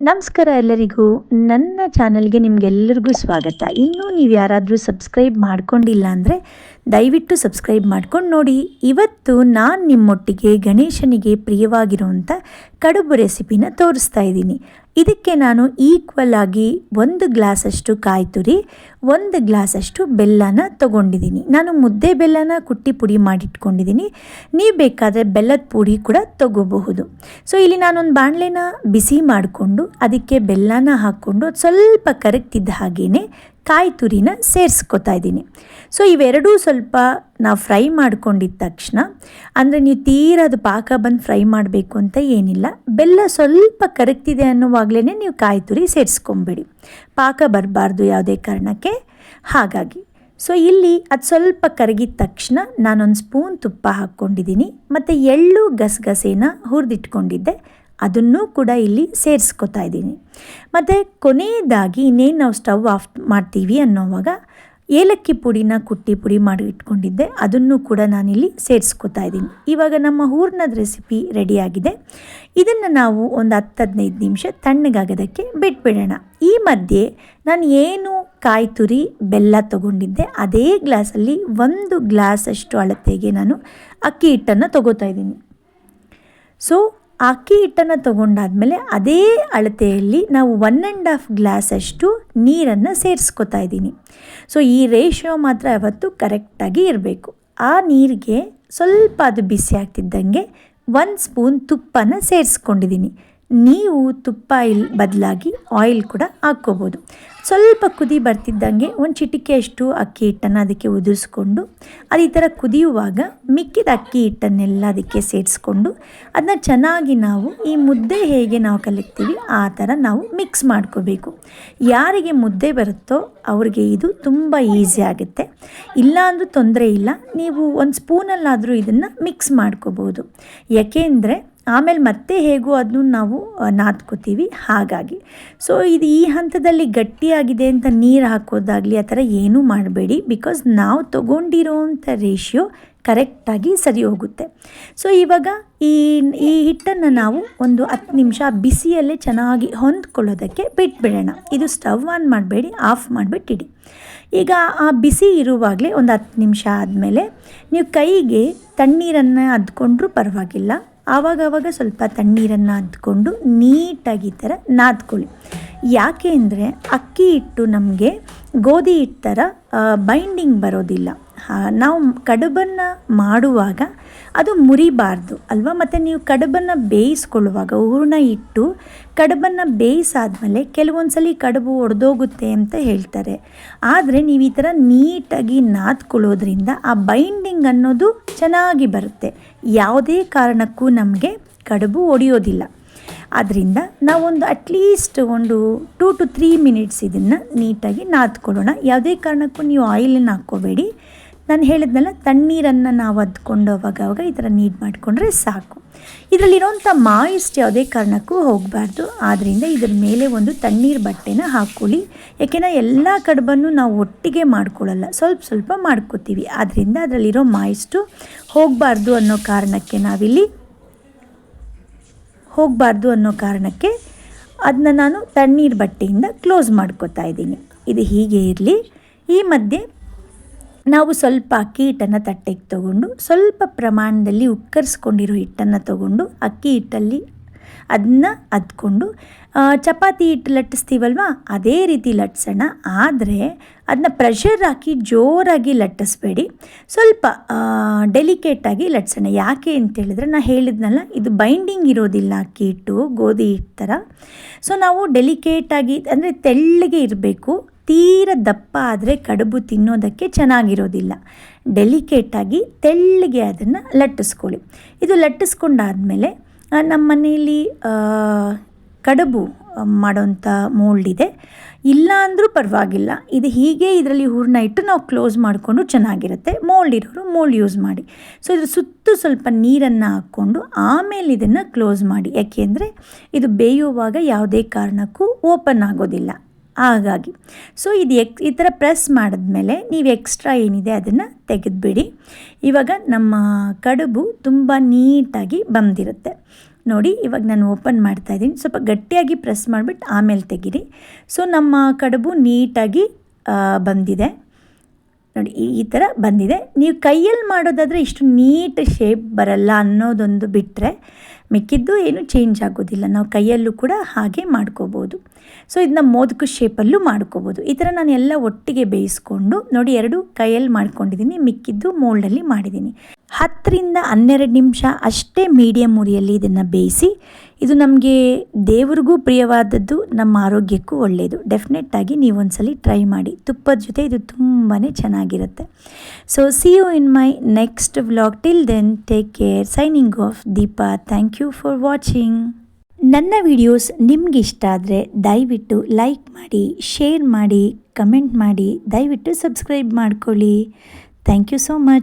ನಮಸ್ಕಾರ ಎಲ್ಲರಿಗೂ. ನನ್ನ ಚಾನಲ್ಗೆ ನಿಮಗೆಲ್ಲರಿಗೂ ಸ್ವಾಗತ. ಇನ್ನೂ ನೀವು ಯಾರಾದರೂ ಸಬ್ಸ್ಕ್ರೈಬ್ ಮಾಡ್ಕೊಂಡಿಲ್ಲ ಅಂದರೆ ದಯವಿಟ್ಟು ಸಬ್ಸ್ಕ್ರೈಬ್ ಮಾಡ್ಕೊಂಡು ನೋಡಿ. ಇವತ್ತು ನಾನು ನಿಮ್ಮೊಟ್ಟಿಗೆ ಗಣೇಶನಿಗೆ ಪ್ರಿಯವಾಗಿರುವಂಥ ಕಡುಬು ರೆಸಿಪಿನ ತೋರಿಸ್ತಾ ಇದ್ದೀನಿ. ಇದಕ್ಕೆ ನಾನು ಈಕ್ವಲ್ ಆಗಿ ಒಂದು ಗ್ಲಾಸಷ್ಟು ಕಾಯಿ ತುರಿ, ಒಂದು ಗ್ಲಾಸಷ್ಟು ಬೆಲ್ಲನ ತಗೊಂಡಿದ್ದೀನಿ. ನಾನು ಮುದ್ದೆ ಬೆಲ್ಲನ ಕುಟ್ಟಿ ಪುಡಿ ಮಾಡಿಟ್ಕೊಂಡಿದ್ದೀನಿ. ನೀವು ಬೇಕಾದರೆ ಬೆಲ್ಲದ ಪುಡಿ ಕೂಡ ತಗೋಬಹುದು. ಸೊ ಇಲ್ಲಿ ನಾನೊಂದು ಬಾಣಲೆನ ಬಿಸಿ ಮಾಡಿಕೊಂಡು, ಅದಕ್ಕೆ ಬೆಲ್ಲನ ಹಾಕ್ಕೊಂಡು ಸ್ವಲ್ಪ ಕರಗ್ತಿದ್ದ ಹಾಗೇ ಕಾಯಿ ತುರಿನ ಸೇರಿಸ್ಕೊತಾ ಇದ್ದೀನಿ. ಸೊ ಇವೆರಡೂ ಸ್ವಲ್ಪ ನಾವು ಫ್ರೈ ಮಾಡ್ಕೊಂಡಿದ್ದ ತಕ್ಷಣ, ಅಂದರೆ ನೀವು ತೀರ ಅದು ಪಾಕ ಬಂದು ಫ್ರೈ ಮಾಡಬೇಕು ಅಂತ ಏನಿಲ್ಲ, ಬೆಲ್ಲ ಸ್ವಲ್ಪ ಕರಗ್ತಿದೆ ಅನ್ನುವಾಗಲೇ ನೀವು ಕಾಯಿ ತುರಿ ಸೇರಿಸ್ಕೊಂಬಿಡಿ. ಪಾಕ ಬರಬಾರ್ದು ಯಾವುದೇ ಕಾರಣಕ್ಕೆ, ಹಾಗಾಗಿ. ಸೊ ಇಲ್ಲಿ ಅದು ಸ್ವಲ್ಪ ಕರಗಿದ ತಕ್ಷಣ ನಾನೊಂದು ಸ್ಪೂನ್ ತುಪ್ಪ ಹಾಕ್ಕೊಂಡಿದ್ದೀನಿ, ಮತ್ತು ಎಳ್ಳು ಗಸಗಸೆನ ಹುರಿದಿಟ್ಕೊಂಡಿದ್ದೆ. ಅದನ್ನು ಕೂಡ ಇಲ್ಲಿ ಸೇರಿಸ್ಕೊತಾ ಇದ್ದೀನಿ. ಮತ್ತು ಕೊನೆಯದಾಗಿ ಇನ್ನೇನು ನಾವು ಸ್ಟವ್ ಆಫ್ ಮಾಡ್ತೀವಿ ಅನ್ನೋವಾಗ ಏಲಕ್ಕಿ ಪುಡಿನ ಕುಟ್ಟಿ ಪುಡಿ ಮಾಡಿ ಇಟ್ಕೊಂಡಿದ್ದೆ. ಅದನ್ನು ಕೂಡ ನಾನಿಲ್ಲಿ ಸೇರಿಸ್ಕೊತಾ ಇದ್ದೀನಿ. ಇವಾಗ ನಮ್ಮ ಹೂರ್ಣದ ರೆಸಿಪಿ ರೆಡಿಯಾಗಿದೆ. ಇದನ್ನು ನಾವು ಒಂದು ಹತ್ತು ಹದಿನೈದು ನಿಮಿಷ ತಣ್ಣಗಾಗೋದಕ್ಕೆ ಬಿಟ್ಬಿಡೋಣ. ಈ ಮಧ್ಯೆ ನಾನು ಏನು ಕಾಯಿ ತುರಿ ಬೆಲ್ಲ ತೊಗೊಂಡಿದ್ದೆ, ಅದೇ ಗ್ಲಾಸಲ್ಲಿ ಒಂದು ಗ್ಲಾಸಷ್ಟು ಅಳತೆಗೆ ನಾನು ಅಕ್ಕಿ ಹಿಟ್ಟನ್ನು ತೊಗೋತಾ ಇದ್ದೀನಿ. ಸೊ ಅಕ್ಕಿ ಹಿಟ್ಟನ್ನು ತೊಗೊಂಡಾದಮೇಲೆ ಅದೇ ಅಳತೆಯಲ್ಲಿ ನಾವು ಒನ್ ಆ್ಯಂಡ್ ಹಾಫ್ ಗ್ಲಾಸಷ್ಟು ನೀರನ್ನು ಸೇರಿಸ್ಕೊತಾ ಇದ್ದೀನಿ. ಸೊ ಈ ರೇಷಿಯೋ ಮಾತ್ರ ಯಾವತ್ತು ಕರೆಕ್ಟಾಗಿ ಇರಬೇಕು. ಆ ನೀರಿಗೆ ಸ್ವಲ್ಪ ಅದು ಬಿಸಿ ಆಗ್ತಿದ್ದಂಗೆ ಒಂದು ಸ್ಪೂನ್ ತುಪ್ಪನ ಸೇರಿಸ್ಕೊಂಡಿದ್ದೀನಿ. ನೀವು ತುಪ್ಪ ಇಲ್, ಬದಲಾಗಿ ಆಯಿಲ್ ಕೂಡ ಹಾಕ್ಕೋಬೋದು. ಸ್ವಲ್ಪ ಕುದಿ ಬರ್ತಿದ್ದಂಗೆ ಒಂದು ಚಿಟಿಕೆಯಷ್ಟು ಅಕ್ಕಿ ಹಿಟ್ಟನ್ನು ಅದಕ್ಕೆ ಉದುರಿಸ್ಕೊಂಡು, ಅದು ಈ ಥರ ಕುದಿಯುವಾಗ ಮಿಕ್ಕಿದ ಅಕ್ಕಿ ಹಿಟ್ಟನ್ನೆಲ್ಲ ಅದಕ್ಕೆ ಸೇರಿಸ್ಕೊಂಡು ಅದನ್ನ ಚೆನ್ನಾಗಿ ನಾವು ಈ ಮುದ್ದೆ ಹೇಗೆ ನಾವು ಕಲಿತೀವಿ ಆ ಥರ ನಾವು ಮಿಕ್ಸ್ ಮಾಡ್ಕೋಬೇಕು. ಯಾರಿಗೆ ಮುದ್ದೆ ಬರುತ್ತೋ ಅವ್ರಿಗೆ ಇದು ತುಂಬ ಈಸಿ ಆಗುತ್ತೆ. ಇಲ್ಲ ಅಂದರೂ ತೊಂದರೆ ಇಲ್ಲ, ನೀವು ಒಂದು ಸ್ಪೂನಲ್ಲಾದರೂ ಇದನ್ನು ಮಿಕ್ಸ್ ಮಾಡ್ಕೋಬೋದು. ಯಾಕೆಂದರೆ ಆಮೇಲೆ ಮತ್ತೆ ಹೇಗೂ ಅದನ್ನು ನಾವು ನಾದ್ಕೋತೀವಿ. ಹಾಗಾಗಿ ಸೊ ಇದು ಈ ಹಂತದಲ್ಲಿ ಗಟ್ಟಿಯಾಗಿದೆ ಅಂತ ನೀರು ಹಾಕೋದಾಗಲಿ, ಆ ಥರ ಏನೂ ಮಾಡಬೇಡಿ. ಬಿಕಾಸ್ ನಾವು ತೊಗೊಂಡಿರೋವಂಥ ರೇಷಿಯೋ ಕರೆಕ್ಟಾಗಿ ಸರಿ ಹೋಗುತ್ತೆ. ಸೊ ಇವಾಗ ಈ ಈ ಹಿಟ್ಟನ್ನು ನಾವು ಒಂದು ಹತ್ತು ನಿಮಿಷ ಬಿಸಿಯಲ್ಲೇ ಚೆನ್ನಾಗಿ ಹೊಂದ್ಕೊಳ್ಳೋದಕ್ಕೆ ಬಿಟ್ಬಿಡೋಣ. ಇದು ಸ್ಟವ್ ಆನ್ ಮಾಡಬೇಡಿ, ಆಫ್ ಮಾಡಿಬಿಟ್ಟಿಡಿ. ಈಗ ಆ ಬಿಸಿ ಇರುವಾಗಲೇ ಒಂದು ಹತ್ತು ನಿಮಿಷ ಆದಮೇಲೆ, ನೀವು ಕೈಗೆ ತಣ್ಣೀರನ್ನು ಅದ್ಕೊಂಡ್ರೂ ಪರವಾಗಿಲ್ಲ. ಆವಾಗವಾಗ ಸ್ವಲ್ಪ ತಣ್ಣೀರನ್ನು ನಾದ್ಕೊಂಡು ನೀಟಾಗಿ ಈ ಥರ ನಾದ್ಕೊಳ್ಳಿ. ಯಾಕೆ ಅಂದರೆ ಅಕ್ಕಿ ಹಿಟ್ಟು ನಮಗೆ ಗೋಧಿ ಹಿಟ್ಟು ಥರ ಬೈಂಡಿಂಗ್ ಬರೋದಿಲ್ಲ. ನಾವು ಕಡುಬನ್ನು ಮಾಡುವಾಗ ಅದು ಮುರಿಬಾರ್ದು ಅಲ್ವಾ? ಮತ್ತು ನೀವು ಕಡುಬನ್ನು ಬೇಯಿಸ್ಕೊಳ್ಳುವಾಗ ಹೂರ್ಣ ಇಟ್ಟು ಕಡುಬನ್ನು ಬೇಯಿಸಾದ್ಮೇಲೆ ಕೆಲವೊಂದು ಸಲ ಕಡುಬು ಒಡೆದೋಗುತ್ತೆ ಅಂತ ಹೇಳ್ತಾರೆ. ಆದರೆ ನೀವು ಈ ಥರ ನೀಟಾಗಿ ನಾದ್ಕೊಳ್ಳೋದ್ರಿಂದ ಆ ಬೈಂಡಿಂಗ್ ಅನ್ನೋದು ಚೆನ್ನಾಗಿ ಬರುತ್ತೆ. ಯಾವುದೇ ಕಾರಣಕ್ಕೂ ನಮಗೆ ಕಡುಬು ಒಡೆಯೋದಿಲ್ಲ. ಆದ್ದರಿಂದ ನಾವೊಂದು ಅಟ್ಲೀಸ್ಟ್ ಒಂದು ಟೂ ಟು ತ್ರೀ ಮಿನಿಟ್ಸ್ ಇದನ್ನು ನೀಟಾಗಿ ನಾದ್ಕೊಳ್ಳೋಣ. ಯಾವುದೇ ಕಾರಣಕ್ಕೂ ನೀವು ಆಯಿಲನ್ನು ಹಾಕ್ಕೋಬೇಡಿ. ನಾನು ಹೇಳಿದ್ನಲ್ಲ, ತಣ್ಣೀರನ್ನು ನಾವು ಅದ್ಕೊಂಡು ಅವಾಗ ಅವಾಗ ಈ ಥರ ನೀಡ್ ಮಾಡಿಕೊಂಡ್ರೆ ಸಾಕು. ಇದರಲ್ಲಿರೋಂಥ ಮಾಯಿಸ್ಟ್ ಯಾವುದೇ ಕಾರಣಕ್ಕೂ ಹೋಗಬಾರ್ದು. ಆದ್ದರಿಂದ ಇದರ ಮೇಲೆ ಒಂದು ತಣ್ಣೀರು ಬಟ್ಟೆನ ಹಾಕ್ಕೊಳ್ಳಿ ಯಾಕೆಂದರೆ ಎಲ್ಲ ಕಡುಬನ್ನು ನಾವು ಒಟ್ಟಿಗೆ ಮಾಡ್ಕೊಳ್ಳಲ್ಲ, ಸ್ವಲ್ಪ ಸ್ವಲ್ಪ ಮಾಡ್ಕೋತೀವಿ. ಆದ್ದರಿಂದ ಅದರಲ್ಲಿರೋ ಮಾಯಿಸ್ಟು ಹೋಗಬಾರ್ದು ಅನ್ನೋ ಕಾರಣಕ್ಕೆ ನಾವಿಲ್ಲಿ ಹೋಗಬಾರ್ದು ಅನ್ನೋ ಕಾರಣಕ್ಕೆ ಅದನ್ನ ನಾನು ತಣ್ಣೀರು ಬಟ್ಟೆಯಿಂದ ಕ್ಲೋಸ್ ಮಾಡ್ಕೋತಾ ಇದ್ದೀನಿ. ಇದು ಹೀಗೆ ಇರಲಿ. ಈ ಮಧ್ಯೆ ನಾವು ಸ್ವಲ್ಪ ಅಕ್ಕಿ ಹಿಟ್ಟನ್ನು ತಟ್ಟೆಗೆ ತಗೊಂಡು ಸ್ವಲ್ಪ ಪ್ರಮಾಣದಲ್ಲಿ ಉಕ್ಕರಿಸ್ಕೊಂಡಿರೋ ಹಿಟ್ಟನ್ನು ತಗೊಂಡು ಅಕ್ಕಿ ಹಿಟ್ಟಲ್ಲಿ ಅದನ್ನ ಅದ್ಕೊಂಡು ಚಪಾತಿ ಹಿಟ್ಟು ಲಟ್ಟಿಸ್ತೀವಲ್ವಾ? ಅದೇ ರೀತಿ ಲಟ್ಸೋಣ. ಆದರೆ ಅದನ್ನ ಪ್ರೆಷರ್ ಹಾಕಿ ಜೋರಾಗಿ ಲಟ್ಟಿಸ್ಬೇಡಿ. ಸ್ವಲ್ಪ ಡೆಲಿಕೇಟಾಗಿ ಲಟ್ಸೋಣ. ಯಾಕೆ ಅಂತೇಳಿದ್ರೆ ನಾನು ಹೇಳಿದ್ನಲ್ಲ, ಇದು ಬೈಂಡಿಂಗ್ ಇರೋದಿಲ್ಲ ಅಕ್ಕಿ ಹಿಟ್ಟು, ಗೋಧಿ ಹಿಟ್ಟು ಥರ. ಸೊ ನಾವು ಡೆಲಿಕೇಟಾಗಿ ಅಂದರೆ ತೆಳ್ಳಗೆ ಇರಬೇಕು. ತೀರ ದಪ್ಪ ಆದರೆ ಕಡುಬು ತಿನ್ನೋದಕ್ಕೆ ಚೆನ್ನಾಗಿರೋದಿಲ್ಲ. ಡೆಲಿಕೇಟಾಗಿ ತೆಳ್ಳಗೆ ಅದನ್ನು ಲಟ್ಟಿಸ್ಕೊಳ್ಳಿ. ಇದು ಲಟ್ಟಿಸ್ಕೊಂಡಾದಮೇಲೆ ನಮ್ಮ ಮನೆಯಲ್ಲಿ ಕಡುಬು ಮಾಡೋಂಥ ಮೋಲ್ಡ್ ಇದೆ ಇಲ್ಲ ಅಂದರೂ ಪರವಾಗಿಲ್ಲ. ಇದು ಹೀಗೆ ಇದರಲ್ಲಿ ಹೂರಣ ಇಟ್ಟು ನಾವು ಕ್ಲೋಸ್ ಮಾಡಿಕೊಂಡು ಚೆನ್ನಾಗಿರುತ್ತೆ. ಮೋಲ್ಡ್ ಇರೋರು ಮೋಲ್ಡ್ ಯೂಸ್ ಮಾಡಿ. ಸೊ, ಇದ್ರ ಸುತ್ತು ಸ್ವಲ್ಪ ನೀರನ್ನು ಹಾಕ್ಕೊಂಡು ಆಮೇಲೆ ಇದನ್ನು ಕ್ಲೋಸ್ ಮಾಡಿ. ಯಾಕೆಂದರೆ ಇದು ಬೇಯುವಾಗ ಯಾವುದೇ ಕಾರಣಕ್ಕೂ ಓಪನ್ ಆಗೋದಿಲ್ಲ. ಹಾಗಾಗಿ. ಸೊ ಇದು ಎಕ್, ಈ ಥರ ಪ್ರೆಸ್ ಮಾಡಿದ್ಮೇಲೆ ನೀವು ಎಕ್ಸ್ಟ್ರಾ ಏನಿದೆ ಅದನ್ನು ತೆಗೆದುಬಿಡಿ. ಇವಾಗ ನಮ್ಮ ಕಡುಬು ತುಂಬ ನೀಟಾಗಿ ಬಂದಿರುತ್ತೆ. ನೋಡಿ, ಇವಾಗ ನಾನು ಓಪನ್ ಮಾಡ್ತಾ ಇದ್ದೀನಿ. ಸ್ವಲ್ಪ ಗಟ್ಟಿಯಾಗಿ ಪ್ರೆಸ್ ಮಾಡಿಬಿಟ್ಟು ಆಮೇಲೆ ತೆಗೀರಿ. ಸೊ ನಮ್ಮ ಕಡುಬು ನೀಟಾಗಿ ಬಂದಿದೆ. ನೋಡಿ, ಈ ಥರ ಬಂದಿದೆ. ನೀವು ಕೈಯಲ್ಲಿ ಮಾಡೋದಾದರೆ ಇಷ್ಟು ನೀಟ್ ಶೇಪ್ ಬರಲ್ಲ ಅನ್ನೋದೊಂದು ಬಿಟ್ಟರೆ ಮಿಕ್ಕಿದ್ದು ಏನು ಚೇಂಜ್ ಆಗೋದಿಲ್ಲ. ನಾವು ಕೈಯಲ್ಲೂ ಕೂಡ ಹಾಗೆ ಮಾಡ್ಕೋಬೋದು. ಸೊ ಇದನ್ನ ಮೋದಕ ಶೇಪಲ್ಲೂ ಮಾಡ್ಕೋಬೋದು. ಈ ಥರ ನಾನು ಎಲ್ಲ ಒಟ್ಟಿಗೆ ಬೇಯಿಸ್ಕೊಂಡು ನೋಡಿ, ಎರಡು ಕೈಯಲ್ಲಿ ಮಾಡ್ಕೊಂಡಿದ್ದೀನಿ, ಮಿಕ್ಕಿದ್ದು ಮೋಲ್ಡಲ್ಲಿ ಮಾಡಿದ್ದೀನಿ. ಹತ್ತರಿಂದ ಹನ್ನೆರಡು ನಿಮಿಷ ಅಷ್ಟೇ ಮೀಡಿಯಮ್ ಉರಿಯಲ್ಲಿ ಇದನ್ನು ಬೇಯಿಸಿ, ಇದು ನಮಗೆ ದೇವರಿಗೂ ಪ್ರಿಯವಾದದ್ದು, ನಮ್ಮ ಆರೋಗ್ಯಕ್ಕೂ ಒಳ್ಳೆಯದು ಡೆಫಿನೆಟ್ಟಾಗಿ ನೀವು ಒಂದ್ಸಲಿ ಟ್ರೈ ಮಾಡಿ. ತುಪ್ಪದ ಜೊತೆ ಇದು ತುಂಬಾ ಚೆನ್ನಾಗಿರುತ್ತೆ. So see you in my next vlog till then take care signing off Deepa thank you for watching ನನ್ನ ವಿಡಿಯೋಸ್ ನಿಮ್ಗೆ ಇಷ್ಟ ಆದರೆ ದಯವಿಟ್ಟು ಲೈಕ್ ಮಾಡಿ ಶೇರ್ ಮಾಡಿ ಕಮೆಂಟ್ ಮಾಡಿ, ದಯವಿಟ್ಟು ಸಬ್ಸ್ಕ್ರೈಬ್ ಮಾಡ್ಕೊಳ್ಳಿ. Thank you so much